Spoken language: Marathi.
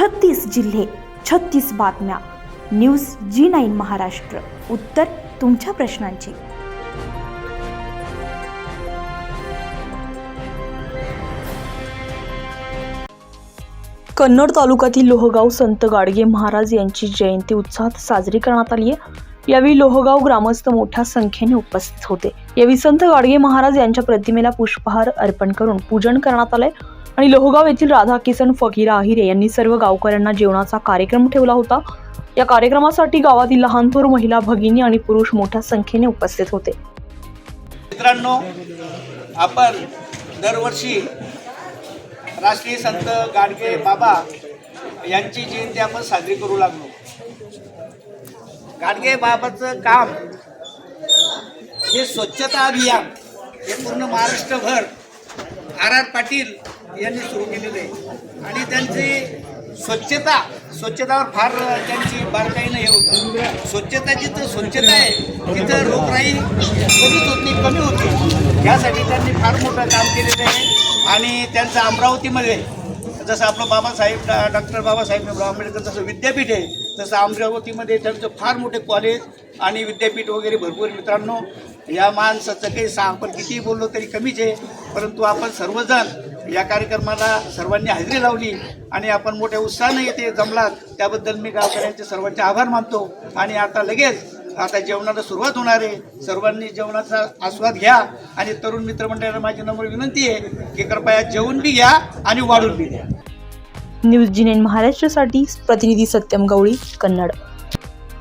छत्तीस जिल्हे छत्तीस बातम्या. न्यूज जी नाईन महाराष्ट्र. उत्तर तुमच्या प्रश्नांची. कन्नड तालुक्यातील लोहगाव संत गाडगे महाराज यांची जयंती उत्साहात साजरी करण्यात आली आहे. यावेळी लोहगाव ग्रामस्थ मोठ्या संख्येने उपस्थित होते. यावेळी संत गाडगे महाराज यांच्या प्रतिमेला पुष्पहार अर्पण करून पूजन करण्यात आलंय. आणि लोहगाव येथील राधा किसन फकीरा आहिरे यांनी सर्व गावकऱ्यांना जेवणाचा कार्यक्रम ठेवला होता. या कार्यक्रमासाठी गावातील लहान थोर महिला भगिनी आणि पुरुष मोठ्या संख्येने उपस्थित होते. मित्रांनो आपण दरवर्षी राष्ट्रीय संत गाडगे बाबा यांची जयंती आपण साजरी करू लागलो. गाडगे बाबाचं काम हे स्वच्छता अभियान हे पूर्ण महाराष्ट्रभर आर आर पाटील यांनी सुरू केलेलं आहे. आणि त्यांची स्वच्छता स्वच्छतावर फार त्यांची बारकाईनं हे होतं स्वच्छता जिथं स्वच्छता आहे तिथं रोगराई कमीच होती कमी होती यासाठी त्यांनी फार मोठं काम केलेलं आहे. आणि त्यांचं अमरावतीमध्ये जसं आपलं बाबासाहेब डा डॉक्टर बाबासाहेब आंबेडकर जसं विद्यापीठ आहे तसं अमरावतीमध्ये त्यांचं फार मोठे कॉलेज आणि विद्यापीठ वगैरे भरपूर मित्रांनो या माणसाचं काही सांग आपण कितीही बोललो तरी कमीच आहे. परंतु आपण सर्वजण या कार्यक्रमाला सर्वांनी हजेरी लावली आणि आपण मोठ्या उत्साहाने येथे जमलात. त्याबद्दल मी गावकऱ्यांचे सर्वांचे आभार मानतो. आणि आता लगेच आता जेवणाला सुरुवात होणार आहे. सर्वांनी जेवणाचा आस्वाद घ्या. आणि तरुण मित्रमंडळाला माझी नम्र विनंती आहे की कृपया जेवून बी घ्या आणि वाढून बी घ्या. न्यूज जिनेन महाराष्ट्रासाठी प्रतिनिधी सत्यम गवळी कन्नड.